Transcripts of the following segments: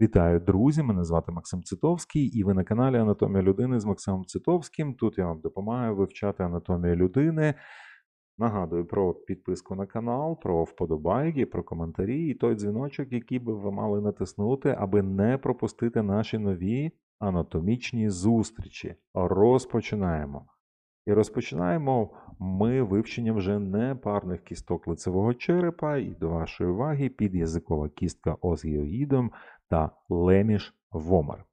Вітаю, друзі! Мене звати Максим Цитовський, і ви на каналі Анатомія людини з Максимом Цитовським. Тут я вам допомагаю вивчати анатомію людини. Нагадую про підписку на канал, про вподобайки, про коментарі і той дзвіночок, який би ви мали натиснути, аби не пропустити наші нові анатомічні зустрічі. Розпочинаємо. І розпочинаємо ми вивчення вже непарних кісток лицевого черепа і до вашої уваги під'язикова кістка озгіоїдом та леміш вомер.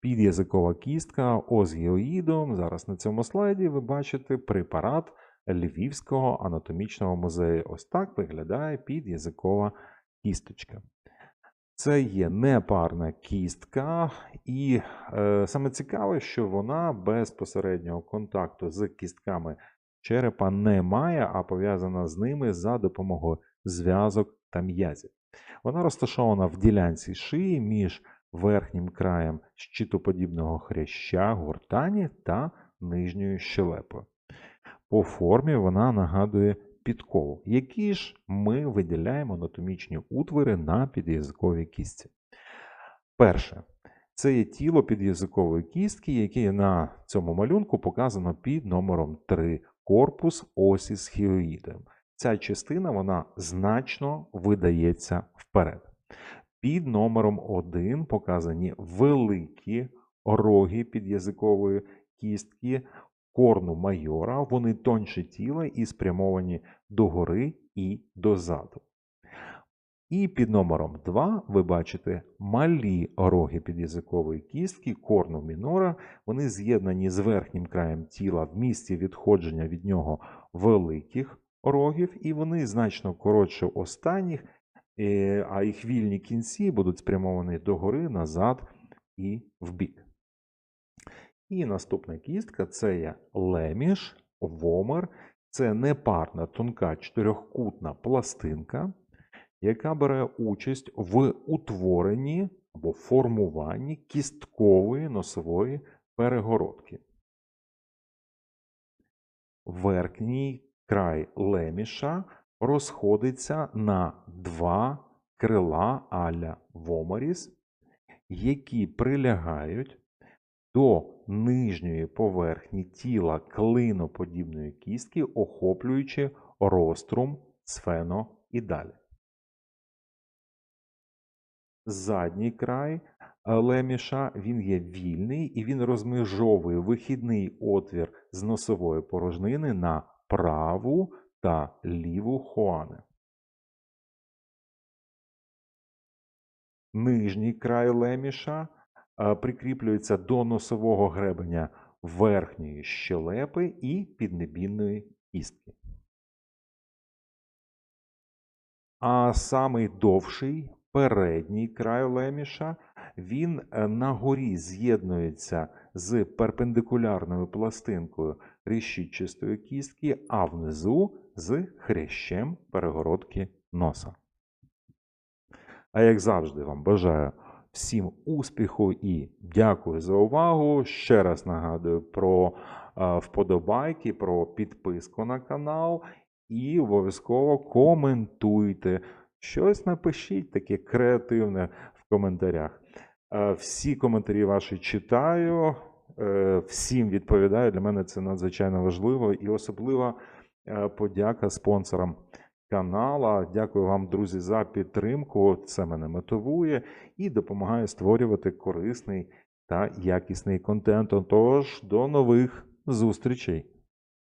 Під'язикова кістка озгіоїдом. Зараз на цьому слайді ви бачите препарат Львівського анатомічного музею. Ось так виглядає під'язикова кісточка. Це є непарна кістка, і е, саме цікаве, що вона безпосереднього контакту з кістками черепа не має, а пов'язана з ними за допомогою зв'язок та м'язів. Вона розташована в ділянці шиї між верхнім краєм щитоподібного хряща гортані та нижньою щелепою. По формі вона нагадує підкову, які ж ми виділяємо анатомічні утвори на під'язиковій кістці. Перше, це є тіло під'язикової кістки, яке на цьому малюнку показано під номером 3 корпус осі схіоїдом. Ця частина вона значно видається вперед. Під номером 1 показані великі роги під'язикової кістки корну майора, вони тонші тіла і спрямовані догори і дозаду. І під номером 2 ви бачите малі роги під'язикової кістки, корну мінора, вони з'єднані з верхнім краєм тіла в місці відходження від нього великих рогів, і вони значно коротше останніх, е, а їх вільні кінці будуть спрямовані догори, назад і вбік. І наступна кістка це є леміш, вомер. Це непарна тонка чотирьохкутна пластинка, яка бере участь в утворенні або формуванні кісткової носової перегородки. Верхній край леміша розходиться на два крила аля воморіс, які прилягають до нижньої поверхні тіла клиноподібної кістки, охоплюючи рострум, сфено і далі. Задній край леміша він є вільний і він розмежовує вихідний отвір з носової порожнини на праву та ліву хоани. Нижній край леміша е, прикріплюється до носового гребеня верхньої щелепи і піднебінної кістки. А самий довший передній край леміша, він е, на горі з'єднується з перпендикулярною пластинкою ріщичистої кістки, а внизу з хрящем перегородки носа. А як завжди, вам бажаю всім успіху і дякую за увагу. Ще раз нагадую про е, вподобайки, про підписку на канал і обов'язково коментуйте. Щось напишіть таке креативне в коментарях. Е, Всі коментарі ваші читаю, е, всім відповідаю. Для мене це надзвичайно важливо і особлива е, подяка спонсорам канала. Дякую вам, друзі, за підтримку. Це мене мотивує і допомагає створювати корисний та якісний контент. Тож, до нових зустрічей!